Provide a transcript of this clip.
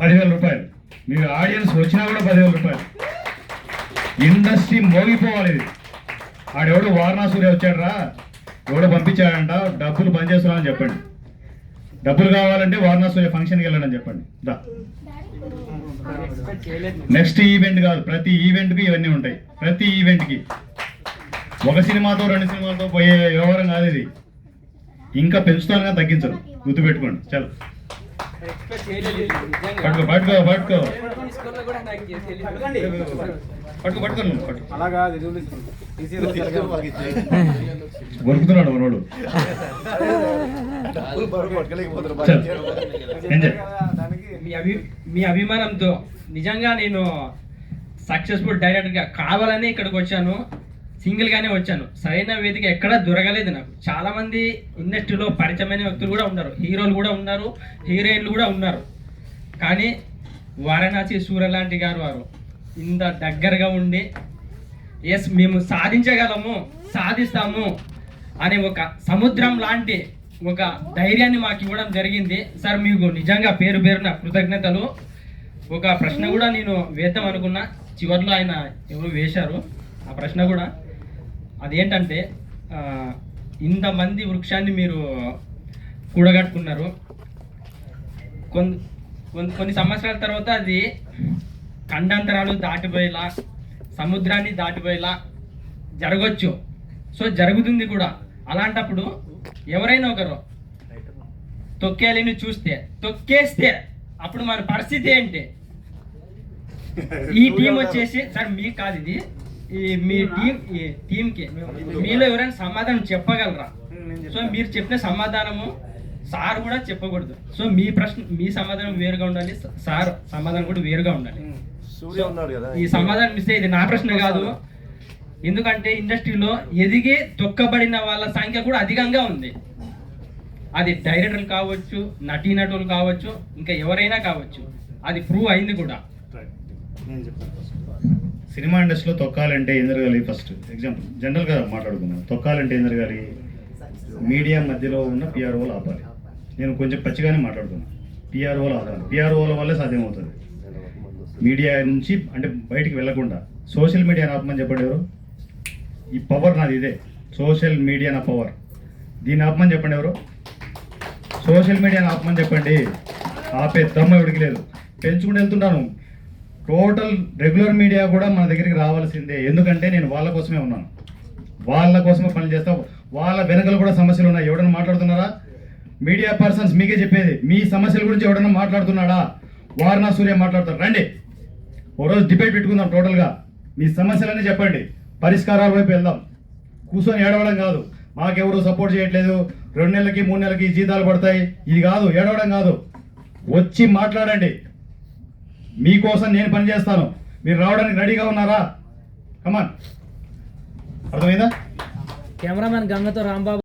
పదివేల రూపాయలు. మీరు ఆడియన్స్ వచ్చినా కూడా పదివేల రూపాయలు. ఇండస్ట్రీ మోగిపోవాలి ఇది. ఆడెవడు వారణాసురి వచ్చాడరా? ఎవడో పంపించాడంట డబ్బులు పనిచేస్తున్నా అని చెప్పండి. డబ్బులు కావాలంటే వారణాసూరి ఫంక్షన్కి వెళ్ళండి చెప్పండి. దా. నెక్స్ట్ ఈవెంట్ కాదు ప్రతి ఈవెంట్కి ఇవన్నీ ఉంటాయి. ప్రతి ఈవెంట్కి. ఒక సినిమాతో రెండు సినిమాలతో పోయే వ్యవహారం కాదు ఇది. ఇంకా పెంచుతాను కానీ తగ్గించరు. గుర్తుపెట్టుకోండి. చలో. పట్టుకో పట్టుకో పట్టుకో. పట్టుకో పట్టుకో పట్టుకో. అలాగా మనోడు. మీ మీ అభిమానంతో నిజంగా నేను సక్సెస్ఫుల్ డైరెక్టర్గా కావాలని ఇక్కడికి వచ్చాను సింగిల్గానే వచ్చాను. సరైన వేదిక ఎక్కడా దొరకలేదు నాకు. చాలామంది ఇండస్ట్రీలో పరిచయమైన వ్యక్తులు కూడా ఉన్నారు. హీరోలు కూడా ఉన్నారు. హీరోయిన్లు కూడా ఉన్నారు. కానీ వారణాసి సూర్యలాంటి గారు వారు ఇంత దగ్గరగా ఉండి ఎస్ మేము సాధించగలము సాధిస్తాము అనే ఒక సముద్రం లాంటి ఒక ధైర్యాన్ని మాకు ఇవ్వడం జరిగింది. సార్ మీకు నిజంగా పేరు పేరున కృతజ్ఞతలు. ఒక ప్రశ్న కూడా నేను వేద్దాం అనుకున్నా. చివర్లో ఆయన ఎవరు వేశారు? ఆ ప్రశ్న కూడా అదేంటంటే ఇంతమంది వృక్షాన్ని మీరు కూడగట్టుకున్నారు. కొన్ని కొన్ని కొన్ని సంవత్సరాల తర్వాత అది ఖండాంతరాలు దాటిపోయేలా సముద్రాన్ని దాటిపోయేలా జరగచ్చు. సో జరుగుతుంది కూడా. అలాంటప్పుడు ఎవరైనా ఒకరు తొక్కేయాలని చూస్తే తొక్కేస్తే అప్పుడు మన పరిస్థితి ఏంటి? ఈ టీం వచ్చేసి సార్ మీకు కాదు ఇది. ఈ మీ టీం ఈ టీంకి మీలో ఎవరైనా సమాధానం చెప్పగలరా? సో మీరు చెప్పిన సమాధానము సార్ కూడా చెప్పకూడదు. సో మీ ప్రశ్న మీ సమాధానం వేరుగా ఉండాలి. సార్ సమాధానం కూడా వేరుగా ఉండాలి. సూర్య ఉన్నాడు కదా ఈ సమాధానం ఇస్తే ఇది నా ప్రశ్న కాదు. ఎందుకంటే ఇండస్ట్రీలో ఎదిగే తొక్కబడిన వాళ్ళ సంఖ్య కూడా అధికంగా ఉంది. అది డైరెక్టర్లు కావచ్చు నటీనటులు కావచ్చు ఇంకా ఎవరైనా కావచ్చు. అది ప్రూవ్ అయింది కూడా. సినిమా ఇండస్ట్రీలో తొక్కాలంటే ఏం జరగాలి ఫస్ట్? ఎగ్జాంపుల్ జనరల్గా మాట్లాడుకుందాం. తొక్కాలంటే ఏం జరగాలి? మీడియా మధ్యలో ఉన్న పిఆర్ఓలు ఆపాలి. నేను కొంచెం పచ్చిగానే మాట్లాడుతున్నాను పిఆర్ఓలు ఆపాలి. పిఆర్ఓల వల్లే సాధ్యమవుతుంది. మీడియా నుంచి అంటే బయటికి వెళ్ళకుండా. సోషల్ మీడియాని ఆపమని చెప్పండి ఎవరు? ఈ పవర్ నాది ఇదే. సోషల్ మీడియా నా పవర్ దీన్ని ఆపమని చెప్పండి ఎవరు? సోషల్ మీడియాని ఆపమని చెప్పండి. ఆపే దమ్మ ఎవరికి లేదు. పెంచుకుంటూ వెళ్తుంటాను. టోటల్ రెగ్యులర్ మీడియా కూడా మన దగ్గరికి రావాల్సిందే. ఎందుకంటే నేను వాళ్ళ కోసమే ఉన్నాను. వాళ్ళ కోసమే పని చేస్తా. వాళ్ళ వెనకలు కూడా సమస్యలు ఉన్నాయి. ఎవడన్నా మాట్లాడుతున్నారా? మీడియా పర్సన్స్ మీకే చెప్పేది. మీ సమస్యల గురించి ఎవడన్నా మాట్లాడుతున్నాడా? వారణా సూర్య మాట్లాడతారు రండి. ఓ రోజు డిబేట్ పెట్టుకుందాం టోటల్గా. మీ సమస్యలన్నీ చెప్పండి. పరిష్కారాల వైపు వెళ్దాం. కూర్చొని ఏడవడం కాదు. మాకెవరు సపోర్ట్ చేయట్లేదు. రెండు నెలలకి మూడు నెలలకి జీతాలు పడతాయి. ఇది కాదు ఏడవడం కాదు. వచ్చి మాట్లాడండి. మీకోసం నేను పని చేస్తాను. మీరు రావడానికి రెడీగా ఉన్నారా? కమాన్ అర్థమైందా? కెమెరామెన్ గంగతో రాంబాబు